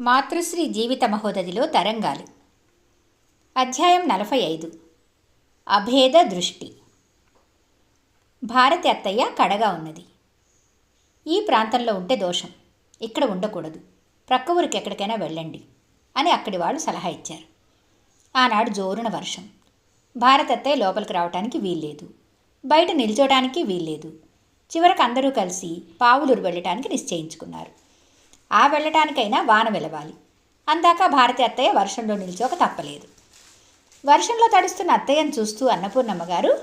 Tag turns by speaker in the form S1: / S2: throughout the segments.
S1: మాతృశ్రీ జీవిత మహోదధిలో తరంగాలు. అధ్యాయం నలభై ఐదు అభేద దృష్టి. భారతి అత్తయ్య కడగా ఉన్నది. ఈ ప్రాంతంలో ఉంటే దోషం. ఇక్కడ ఉండకూడదు. ప్రక్క ఊరికి ఎక్కడికైనా వెళ్ళండి అని అక్కడి వాళ్ళు సలహా ఇచ్చారు. ఆనాడు జోరున వర్షం. భారతి అత్తయ్య లోపలికి రావటానికి వీల్లేదు. బయట నిల్చోడానికి వీల్లేదు. చివరకు అందరూ కలిసి పావులూరు వెళ్ళటానికి నిశ్చయించుకున్నారు. ఆ వెళ్ళటానికైనా వాన వెలవాలి. అందాక భారతి అత్తయ్య వర్షంలో నిల్చోక తప్పలేదు. వర్షంలో తడుస్తున్న అత్తయ్యను చూస్తూ అన్నపూర్ణమ్మ గారు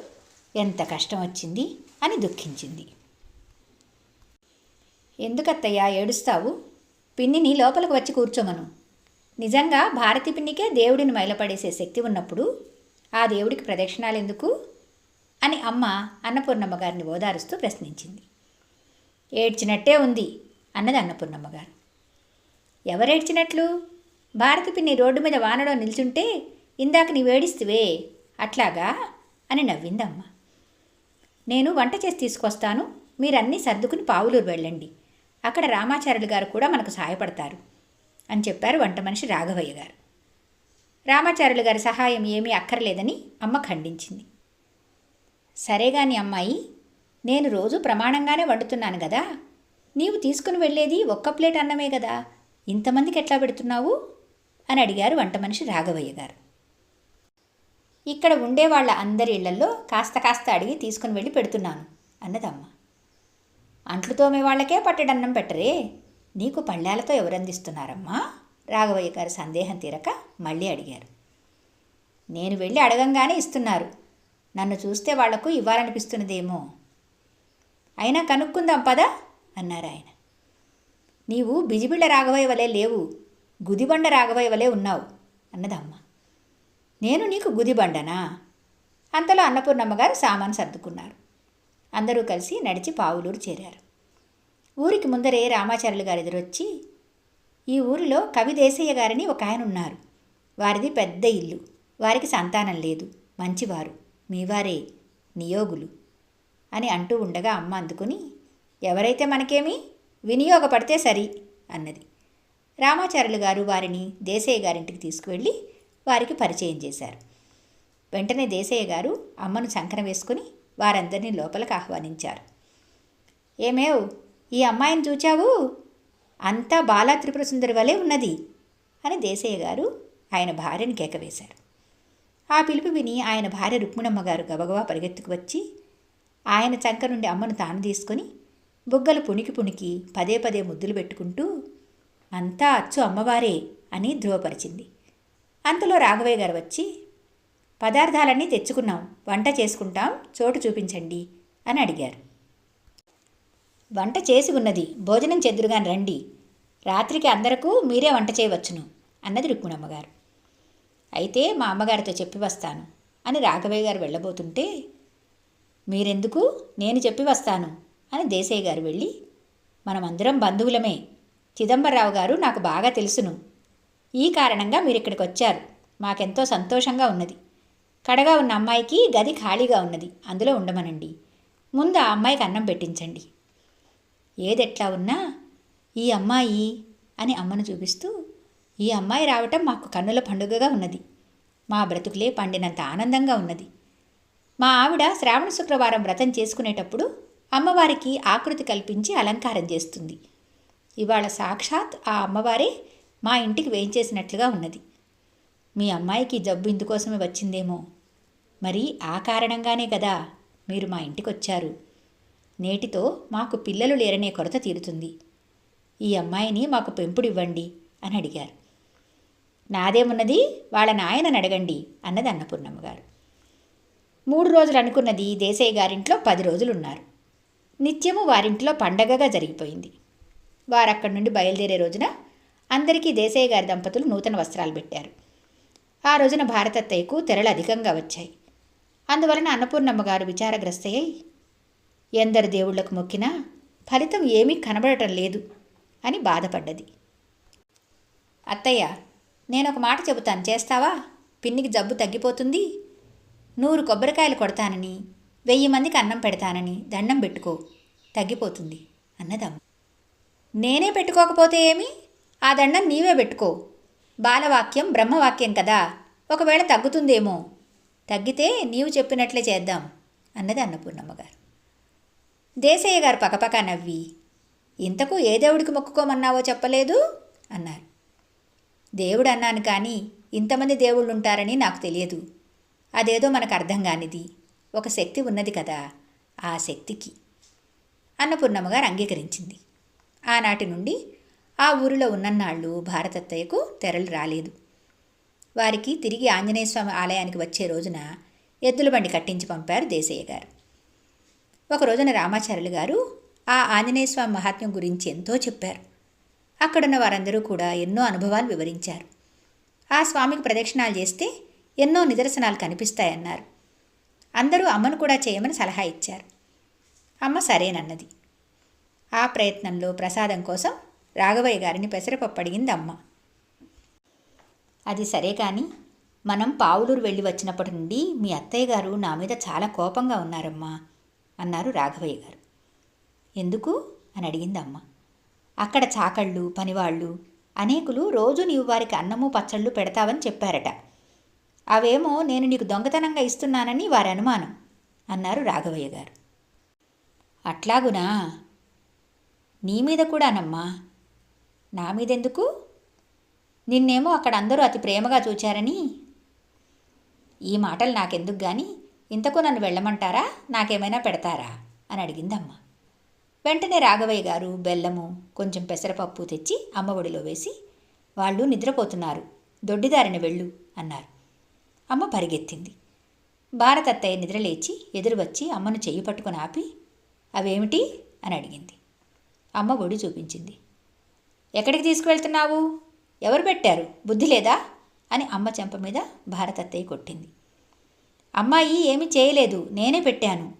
S1: ఎంత కష్టం వచ్చింది? అని దుఃఖించింది. ఎందుకత్తయ్య ఏడుస్తావు? పిన్నిని లోపలికి వచ్చి కూర్చోమను. నిజంగా భారతి పిన్నికే దేవుడిని మైలపడేసే శక్తి ఉన్నప్పుడు ఆ దేవుడికి ప్రదక్షిణాలు ఎందుకు అని అమ్మ అన్నపూర్ణమ్మ గారిని ఓదారుస్తూ ప్రశ్నించింది. ఏడ్చినట్టే ఉంది అన్నది అన్నపూర్ణమ్మ గారు. ఎవరేడ్చినట్లు? భారతి పిన్ని రోడ్డు మీద వానలో నిల్చుంటే ఇందాక నీ వేడిస్తువే అట్లాగా? అని నవ్విందమ్మ. నేను వంట చేసి తీసుకొస్తాను మీరన్నీ సర్దుకుని పావులూరు వెళ్ళండి. అక్కడ రామాచార్యులు గారు కూడా మనకు సహాయపడతారు అని చెప్పారు వంట మనిషి రాఘవయ్య గారు. రామాచార్యులు గారి సహాయం ఏమీ అక్కర్లేదని అమ్మ ఖండించింది. సరే గాని అమ్మాయి నేను రోజు ప్రమాణంగానే వండుతున్నాను కదా నీవు తీసుకుని వెళ్ళేది ఒక్క ప్లేట్ అన్నమే కదా ఇంతమందికి ఎట్లా పెడుతున్నావు? అని అడిగారు వంట మనిషి రాఘవయ్య గారు. ఇక్కడ ఉండే వాళ్ళ అందరి ఇళ్ళల్లో కాస్త కాస్త అడిగి తీసుకుని వెళ్ళి పెడుతున్నాను అన్నదమ్మ. అంట్లు తోమే వాళ్ళకే పట్టడన్నం పెట్టరే నీకు పళ్ళాలతో ఎవరందిస్తున్నారమ్మా? రాఘవయ్య గారు సందేహం తీరక మళ్ళీ అడిగారు. నేను వెళ్ళి అడగంగానే ఇస్తున్నారు నన్ను చూస్తే వాళ్ళకు ఇవ్వాలనిపిస్తున్నదేమో. అయినా కనుక్కుందాం పదా అన్నారు ఆయన. నీవు బిజిబిళ్ళ రాఘవయ్య వలె లేవు గుదిబండ రాఘవయ్య వలె ఉన్నావు అన్నదమ్మ. నేను నీకు గుదిబండనా? అంతలో అన్నపూర్ణమ్మ గారు సామాను సర్దుకున్నారు. అందరూ కలిసి నడిచి పావులూరు చేరారు. ఊరికి ముందరే రామాచార్యులు గారు ఎదురొచ్చి ఈ ఊరిలో కవి దేశయ్య గారని ఒక ఆయన ఉన్నారు. వారిది పెద్ద ఇల్లు వారికి సంతానం లేదు మంచివారు మీవారే నియోగులు అని అంటూ ఉండగా అమ్మ అందుకుని ఎవరైతే మనకేమి వినియోగపడితే సరి అన్నది. రామాచార్యులు గారు వారిని దేశయ్య గారింటికి తీసుకువెళ్ళి వారికి పరిచయం చేశారు. వెంటనే దేశయ్య గారు అమ్మను చంకన వేసుకుని వారందరినీ లోపలికి ఆహ్వానించారు. ఏమేవ్ ఈ అమ్మాయిని చూచావు? అంతా బాలా త్రిపుర సుందరి వలె ఉన్నది అని దేశయ్య గారు ఆయన భార్యను కేకవేశారు ఆ పిలుపు విని ఆయన భార్య రుక్మిణమ్మ గారు గబగబా పరిగెత్తుకు వచ్చి ఆయన చంక నుండి అమ్మను తాను తీసుకొని బుగ్గలు పుణికి పుణికి పదే పదే ముద్దులు పెట్టుకుంటూ అంతా అచ్చు అమ్మవారే అని ధృవపరిచింది అంతలో రాఘవయ్య గారు వచ్చి పదార్థాలన్నీ తెచ్చుకున్నాం వంట చేసుకుంటాం చోటు చూపించండి అని అడిగారు. వంట చేసి ఉన్నది భోజనం చెద్దురుగాని రండి. రాత్రికి అందరకు మీరే వంట చేయవచ్చును అన్నది రుక్మిణమ్మగారు అయితే మా అమ్మగారితో చెప్పి వస్తాను అని రాఘవయ్య గారు వెళ్ళబోతుంటే మీరెందుకు? నేను చెప్పి వస్తాను అని దేశయ్య గారు వెళ్ళి మనమందరం బంధువులమే. చిదంబరరావు గారు నాకు బాగా తెలుసును. ఈ కారణంగా మీరు ఇక్కడికి వచ్చారు. మాకెంతో సంతోషంగా ఉన్నది. కడగా ఉన్న అమ్మాయికి గది ఖాళీగా ఉన్నది. అందులో ఉండమనండి. ముందు ఆ అమ్మాయికి అన్నం పెట్టించండి. ఏదెట్లా ఉన్నా ఈ అమ్మాయి అని అమ్మను చూపిస్తూ ఈ అమ్మాయి రావటం మాకు కన్నుల పండుగగా ఉన్నది. మా బ్రతుకులే పండినంత ఆనందంగా ఉన్నది. మా ఆవిడ శ్రావణ శుక్రవారం వ్రతం చేసుకునేటప్పుడు అమ్మవారికి ఆకృతి కల్పించి అలంకారం చేస్తుంది. ఇవాళ సాక్షాత్ ఆ అమ్మవారే మా ఇంటికి వేయించేసినట్లుగా ఉన్నది. మీ అమ్మాయికి జబ్బు ఇందుకోసమే వచ్చిందేమో. మరి ఆ కారణంగానే కదా మీరు మా ఇంటికి వచ్చారు నేటితో మాకు పిల్లలు లేరనే కొరత తీరుతుంది. ఈ అమ్మాయిని మాకు పెంపుడు ఇవ్వండి అని అడిగారు. నాదేమున్నది? వాళ్ళ నాయనని అడగండి అన్నది అన్నపూర్ణమ్మ గారు. మూడు రోజులు అనుకున్నది దేశయ్య గారింట్లో పది రోజులు ఉన్నారు నిత్యము వారింట్లో పండగగా జరిగిపోయింది. వారక్కడి నుండి బయలుదేరే రోజున అందరికీ దేశయ్య గారి దంపతులు నూతన వస్త్రాలు పెట్టారు. ఆ రోజున భారతత్తయ్యకు తెరలు అధికంగా వచ్చాయి. అందువలన అన్నపూర్ణమ్మ గారు విచారగ్రస్తయ్యి ఎందరు దేవుళ్ళకు మొక్కినా ఫలితం ఏమీ కనబడటం లేదు అని బాధపడ్డది. అత్తయ్య నేను ఒక మాట చెబుతాను. చేస్తావా? పిన్నికి జబ్బు తగ్గిపోతుంది. నూరు కొబ్బరికాయలు కొడతానని వెయ్యి మందికి అన్నం పెడతానని దండం పెట్టుకో. తగ్గిపోతుంది అన్నదమ్మ. నేనే పెట్టుకోకపోతే ఏమి? ఆ దండం నీవే పెట్టుకో. బాలవాక్యం బ్రహ్మవాక్యం కదా. ఒకవేళ తగ్గుతుందేమో? తగ్గితే నీవు చెప్పినట్లే చేద్దాం అన్నది అన్నపూర్ణమ్మ గారు దేశయ్య గారు పకపక నవ్వి ఇంతకు ఏ దేవుడికి మొక్కుకోమన్నావో చెప్పలేదు? అన్నారు. దేవుడు అన్నాను కానీ ఇంతమంది దేవుళ్ళు ఉంటారని నాకు తెలియదు. అదేదో మనకు అర్థం కానిది. ఒక శక్తి ఉన్నది కదా ఆ శక్తికి. అన్నపూర్ణమ్మ గారు అంగీకరించింది. ఆనాటి నుండి ఆ ఊరిలో ఉన్నన్నాళ్ళు భారతత్తయ్యకు తెరలు రాలేదు. వారికి తిరిగి ఆంజనేయ స్వామి ఆలయానికి వచ్చే రోజున ఎద్దుల బండి కట్టించి పంపారు దేశయ్య గారు ఒక రోజున రామాచార్యులు గారు ఆ ఆంజనేయ స్వామి మహాత్మ్యం గురించి ఎంతో చెప్పారు. అక్కడున్న వారందరూ కూడా ఎన్నో అనుభవాలు వివరించారు. ఆ స్వామికి ప్రదక్షిణాలు చేస్తే ఎన్నో నిదర్శనాలు కనిపిస్తాయన్నారు. అందరూ అమ్మను కూడా చేయమని సలహా ఇచ్చారు. అమ్మ సరేనన్నది. ఆ ప్రయత్నంలో ప్రసాదం కోసం రాఘవయ్య గారిని పెసరపప్పు అడిగింది అమ్మ. అది సరే కానీ మనం పావులూరు వెళ్ళి వచ్చినప్పటి నుండి మీ అత్తయ్య గారు నా మీద చాలా కోపంగా ఉన్నారమ్మా అన్నారు రాఘవయ్య గారు. ఎందుకు? అని అడిగింది అమ్మ. అక్కడ చాకళ్ళు పనివాళ్ళు అనేకులు రోజు నీవు వారికి అన్నము పచ్చళ్ళు పెడతావని చెప్పారట. అవేమో నేను నీకు దొంగతనంగా ఇస్తున్నానని వారి అనుమానం అన్నారు రాఘవయ్య గారు. అట్లాగునా? నీ మీద కూడానమ్మా. నా మీదెందుకు? నిన్నేమో అక్కడ అందరూ అతి ప్రేమగా చూచారని. ఈ మాటలు నాకెందుకు గాని? ఇంతకు నన్ను వెళ్ళమంటారా? నాకేమైనా పెడతారా? అని అడిగిందమ్మ. వెంటనే రాఘవయ్య గారు బెల్లము కొంచెం పెసరపప్పు తెచ్చి అమ్మ ఒడిలో వేసి వాళ్ళు నిద్రపోతున్నారు. దొడ్డిదారిన వెళ్ళు అన్నారు. అమ్మ పరిగెత్తింది. భారతత్తయ్య నిద్రలేచి ఎదురు వచ్చి అమ్మను చెయ్యి పట్టుకొని ఆపి అవేమిటి? అని అడిగింది. అమ్మ ఒడి చూపించింది. ఎక్కడికి తీసుకువెళ్తున్నావు? ఎవరు పెట్టారు? బుద్ధి లేదా? అని అమ్మ చెంప మీద భారతత్తయ్య కొట్టింది. అమ్మాయి ఏమీ చేయలేదు నేనే పెట్టాను.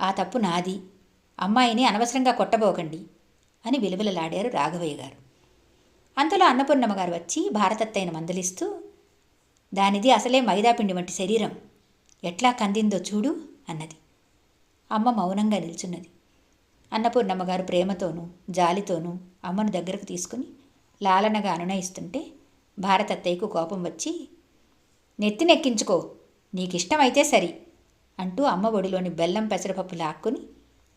S1: ఆ తప్పు నాది. అమ్మాయిని అనవసరంగా కొట్టబోకండి అని విలువలలాడారు రాఘవయ్య గారు. అంతలో అన్నపూర్ణమ్మ గారు వచ్చి భారతత్తయ్యను మందలిస్తూ దానిది అసలే మైదాపిండి వంటి శరీరం. ఎట్లా కందిందో చూడు అన్నది. అమ్మ మౌనంగా నిల్చున్నది. అన్నపూర్ణమ్మ గారు ప్రేమతోనూ జాలితోనూ అమ్మను దగ్గరకు తీసుకుని లాలనగా అనునయిస్తుంటే భారతత్తయ్యకు కోపం వచ్చి నెత్తినెక్కించుకో నీకిష్టమైతే సరి అంటూ అమ్మ ఒడిలోని బెల్లం పెసరపప్పు లాక్కుని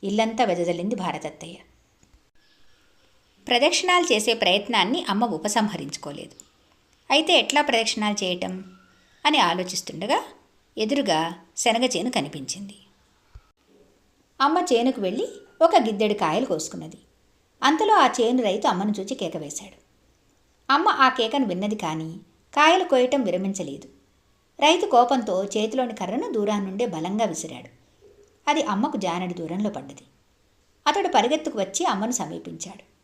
S1: ఇల్లంతా వెదజల్లింది భారతత్తయ్య. ప్రదక్షిణాలు చేసే ప్రయత్నాన్ని అమ్మ ఉపసంహరించుకోలేదు. అయితే ఎట్లా ప్రదక్షిణాలు చేయటం? అని ఆలోచిస్తుండగా ఎదురుగా శనగ చేను కనిపించింది. అమ్మ చేనుకు వెళ్ళి ఒక గిద్దెడు కాయలు కోసుకున్నది. అంతలో ఆ చేను రైతు అమ్మను చూచి కేక వేశాడు. అమ్మ ఆ కేకను విన్నది కానీ కాయలు కోయటం విరమించలేదు. రైతు కోపంతో చేతిలోని కర్రను దూరాన్నుండే బలంగా విసిరాడు. అది అమ్మకు జానడి దూరంలో పడ్డది. అతడు పరిగెత్తుకు వచ్చి అమ్మను సమీపించాడు.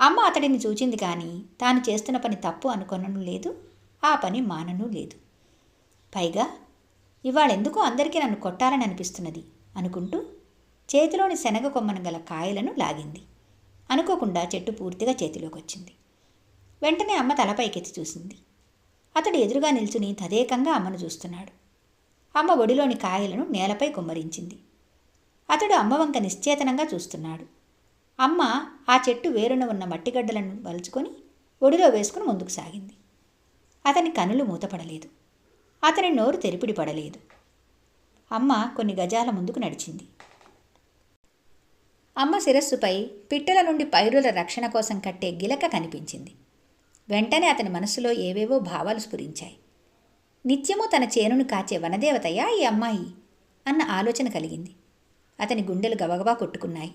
S1: అమ్మ అతడిని చూచింది కానీ తాను చేస్తున్న పని తప్పు అనుకొనను లేదు ఆ పని మానను లేదు. పైగా ఇవాళెందుకో అందరికీ నన్ను కొట్టాలని అనిపిస్తున్నది అనుకుంటూ చేతిలోని శనగ కొమ్మను గల కాయలను లాగింది. అనుకోకుండా చెట్టు పూర్తిగా చేతిలోకి వచ్చింది వెంటనే అమ్మ తలపైకెత్తి చూసింది. అతడు ఎదురుగా నిల్చుని తదేకంగా అమ్మను చూస్తున్నాడు. అమ్మ ఒడిలోని కాయలను నేలపై కుమ్మరించింది. అతడు అమ్మ వంక నిశ్చేతనంగా చూస్తున్నాడు. అమ్మ ఆ చెట్టు వేరున ఉన్న మట్టిగడ్డలను వలుచుకొని ఒడిలో వేసుకుని ముందుకు సాగింది. అతని కనులు మూతపడలేదు. అతని నోరు తెరిపిడి పడలేదు. అమ్మ కొన్ని గజాల ముందుకు నడిచింది. అమ్మ శిరస్సుపై పిట్టల నుండి పైరుల రక్షణ కోసం కట్టే గిలక కనిపించింది. వెంటనే అతని మనసులో ఏవేవో భావాలు స్ఫురించాయి. నిత్యము తన చేనును కాచే వనదేవతయా ఈ అమ్మాయి? అన్న ఆలోచన కలిగింది. అతని గుండెలు గబగబా కొట్టుకున్నాయి.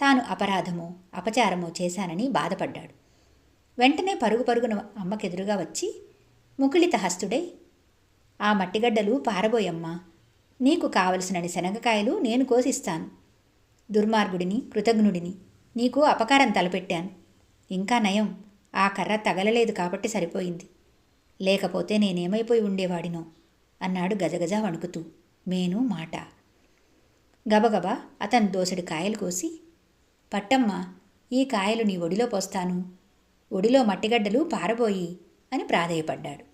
S1: తాను అపరాధమో అపచారమో చేశానని బాధపడ్డాడు. వెంటనే పరుగు పరుగున అమ్మకెదురుగా వచ్చి ముకుళిత హస్తుడై ఆ మట్టిగడ్డలు పారబోయమ్మా. నీకు కావలసినని శనగకాయలు నేను కోసిస్తాను. దుర్మార్గుడిని కృతజ్ఞుడిని నీకు అపకారం తలపెట్టాను. ఇంకా నయం ఆ కర్ర తగలలేదు కాబట్టి సరిపోయింది. లేకపోతే నేనేమైపోయి ఉండేవాడినో అన్నాడు గజగజ వణుకుతూ. మేను మాట. గబగబా అతను దోసడి కాయలు కోసి పట్టమ్మ ఈ కాయలు నీ ఒడిలో పోస్తాను. ఒడిలో మట్టిగడ్డలు పారబోయి అని ప్రాధేయపడ్డాడు.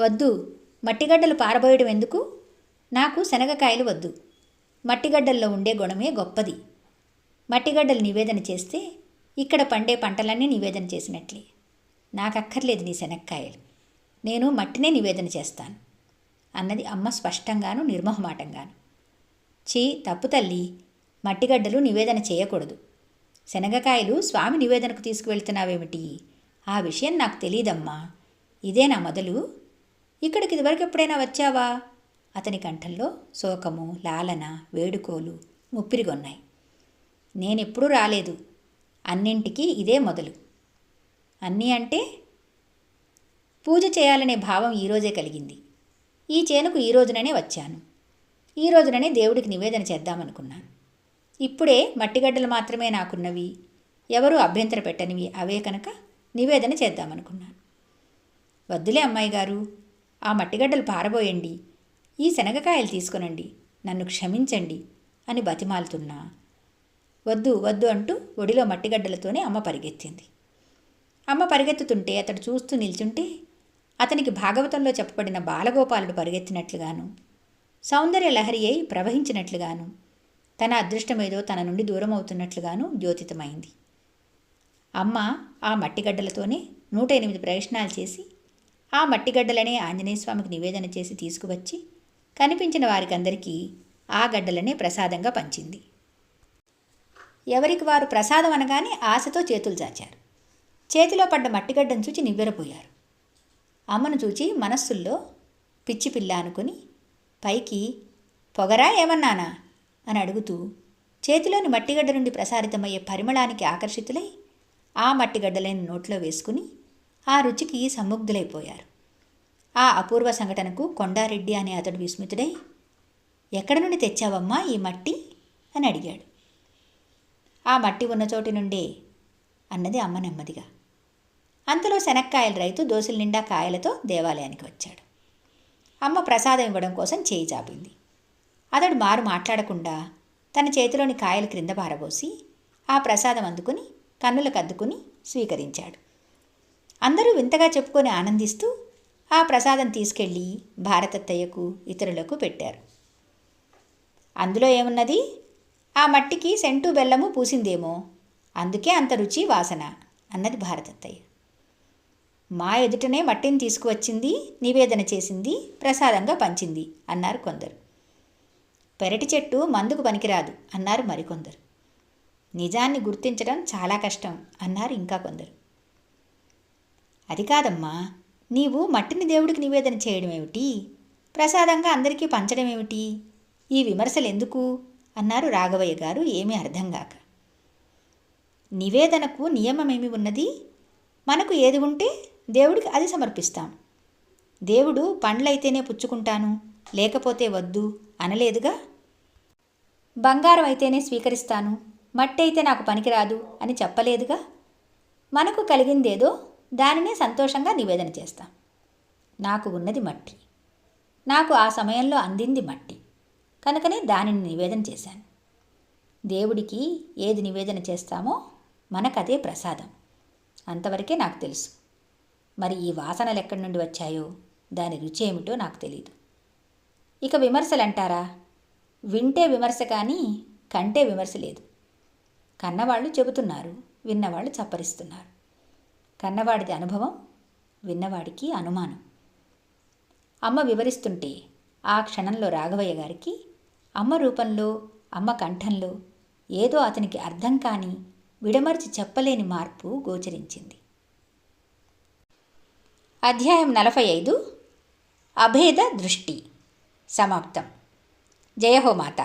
S1: వద్దు మట్టిగడ్డలు పారబోయడం ఎందుకు? నాకు శనగకాయలు వద్దు. మట్టిగడ్డల్లో ఉండే గుణమే గొప్పది. మట్టిగడ్డలు నివేదన చేస్తే ఇక్కడ పండే పంటలన్నీ నివేదన చేసినట్లే. నాకక్కర్లేదు నీ శనక్కాయలు. నేను మట్టినే నివేదన చేస్తాను. అన్నది అమ్మ స్పష్టంగాను నిర్మోహమాటంగాను. చీ తప్పు తల్లి. మట్టిగడ్డలు నివేదన చేయకూడదు. శనగకాయలు స్వామి నివేదనకు తీసుకువెళ్తున్నావేమిటి? ఆ విషయం నాకు తెలియదమ్మా ఇదేనా మొదలు? ఇక్కడికి ఇదివరకు ఎప్పుడైనా వచ్చావా? అతని కంఠంలో శోకము లాలన వేడుకోలు ముప్పిరిగొన్నాయి. నేనెప్పుడూ రాలేదు. అన్నింటికీ ఇదే మొదలు. అన్నీ అంటే పూజ చేయాలనే భావం ఈరోజే కలిగింది. ఈ చేనుకు ఈ రోజుననే వచ్చాను. ఈ రోజుననే దేవుడికి నివేదన చేద్దామనుకున్నాను. ఇప్పుడే మట్టిగడ్డలు మాత్రమే నాకున్నవి. ఎవరూ అభ్యంతర పెట్టనివి. అవే కనుక నివేదన చేద్దామనుకున్నాను. వద్దులే అమ్మాయి గారు ఆ మట్టిగడ్డలు పారబోయండి. ఈ శనగకాయలు తీసుకునండి. నన్ను క్షమించండి అని బతిమాలుతున్నా. వద్దు వద్దు అంటూ ఒడిలో మట్టిగడ్డలతోనే అమ్మ పరిగెత్తింది. అమ్మ పరిగెత్తుతుంటే అతడు చూస్తూ నిల్చుంటే అతనికి భాగవతంలో చెప్పబడిన బాలగోపాలుడు పరిగెత్తినట్లుగాను సౌందర్య లహరి అయి ప్రవహించినట్లుగాను తన అదృష్టమేదో తన నుండి దూరం అవుతున్నట్లుగాను జ్యోతితమైంది అమ్మ ఆ మట్టిగడ్డలతోనే నూట ఎనిమిది ప్రయత్నాలు చేసి ఆ మట్టిగడ్డలనే ఆంజనేయస్వామికి నివేదన చేసి తీసుకువచ్చి కనిపించిన వారికందరికీ ఆ గడ్డలనే ప్రసాదంగా పంచింది. ఎవరికి వారు ప్రసాదం అనగానే ఆశతో చేతులు చాచారు. చేతిలో పడ్డ మట్టిగడ్డను చూచి నివ్వెరపోయారు. అమ్మను చూచి మనస్సుల్లో పిచ్చి పిల్ల అనుకుని పైకి పొగరా ఏమన్నానా? అని అడుగుతూ చేతిలోని మట్టిగడ్డ నుండి ప్రసారితమయ్యే పరిమళానికి ఆకర్షితులై ఆ మట్టిగడ్డలైన నోట్లో వేసుకుని ఆ రుచికి సముగ్ధులైపోయారు. ఆ అపూర్వ సంఘటనకు కొండారెడ్డి అనే అతడు విస్మితుడై ఎక్కడ నుండి తెచ్చావమ్మా ఈ మట్టి? అని అడిగాడు. ఆ మట్టి ఉన్న చోటి నుండే అన్నది అమ్మ నెమ్మదిగా. అంతలో శనక్కాయల రైతు దోసుల నిండా కాయలతో దేవాలయానికి వచ్చాడు. అమ్మ ప్రసాదం ఇవ్వడం కోసం చేయి చాపింది. అతడు మారు మాట్లాడకుండా తన చేతిలోని కాయలు క్రింద పారబోసి ఆ ప్రసాదం అందుకుని కన్నులకు అద్దుకుని స్వీకరించాడు. అందరూ వింతగా చెప్పుకొని ఆనందిస్తూ ఆ ప్రసాదం తీసుకెళ్ళి భారతత్తయ్యకు ఇతరులకు పెట్టారు. అందులో ఏమున్నది? ఆ మట్టికి సెంటు బెల్లము పూసిందేమో అందుకే అంత రుచి వాసన అన్నది భారతత్తయ్య. మా ఎదుటనే మట్టిని తీసుకువచ్చింది నివేదన చేసింది ప్రసాదంగా పంచింది అన్నారు కొందరు. పెరటి చెట్టు మందుకు పనికిరాదు అన్నారు మరికొందరు. నిజాన్ని గుర్తించడం చాలా కష్టం అన్నారు ఇంకా కొందరు. అది కాదమ్మా నీవు మట్టిని దేవుడికి నివేదన చేయడం ఏమిటి? ప్రసాదంగా అందరికీ పంచడం ఏమిటి? ఈ విమర్శలు ఎందుకు? అన్నారు రాఘవయ్య గారు ఏమీ అర్థం కాక. నివేదనకు నియమమేమి ఉన్నది? మనకు ఏది ఉంటే దేవుడికి అది సమర్పిస్తాం. దేవుడు పండ్లైతేనే పుచ్చుకుంటాను లేకపోతే వద్దు అనలేదుగా? బంగారం అయితేనే స్వీకరిస్తాను. మట్టి అయితే నాకు పనికిరాదు అని చెప్పలేదుగా? మనకు కలిగిందేదో దానినే సంతోషంగా నివేదన చేస్తాం. నాకు ఉన్నది మట్టి. నాకు ఆ సమయంలో అందింది మట్టి. కనుకనే దానిని నివేదన చేశాను. దేవుడికి ఏది నివేదన చేస్తామో మనకదే ప్రసాదం. అంతవరకే నాకు తెలుసు. మరి ఈ వాసనలు ఎక్కడి నుండి వచ్చాయో దాని రుచి ఏమిటో నాకు తెలియదు ఇక విమర్శలు అంటారా వింటే విమర్శ కానీ కంటే విమర్శ లేదు. కన్నవాళ్ళు చెబుతున్నారు విన్నవాళ్ళు చప్పరిస్తున్నారు. కన్నవాడిది అనుభవం విన్నవాడికి అనుమానం. అమ్మ వివరిస్తుంటే ఆ క్షణంలో రాఘవయ్య గారికి అమ్మ రూపంలో అమ్మ కంఠంలో ఏదో అతనికి అర్థం కాని విడమర్చి చెప్పలేని మార్పు గోచరించింది. అధ్యాయం నలభై ఐదు అభేద దృష్టి. సమాప్తం. జయహో మాత.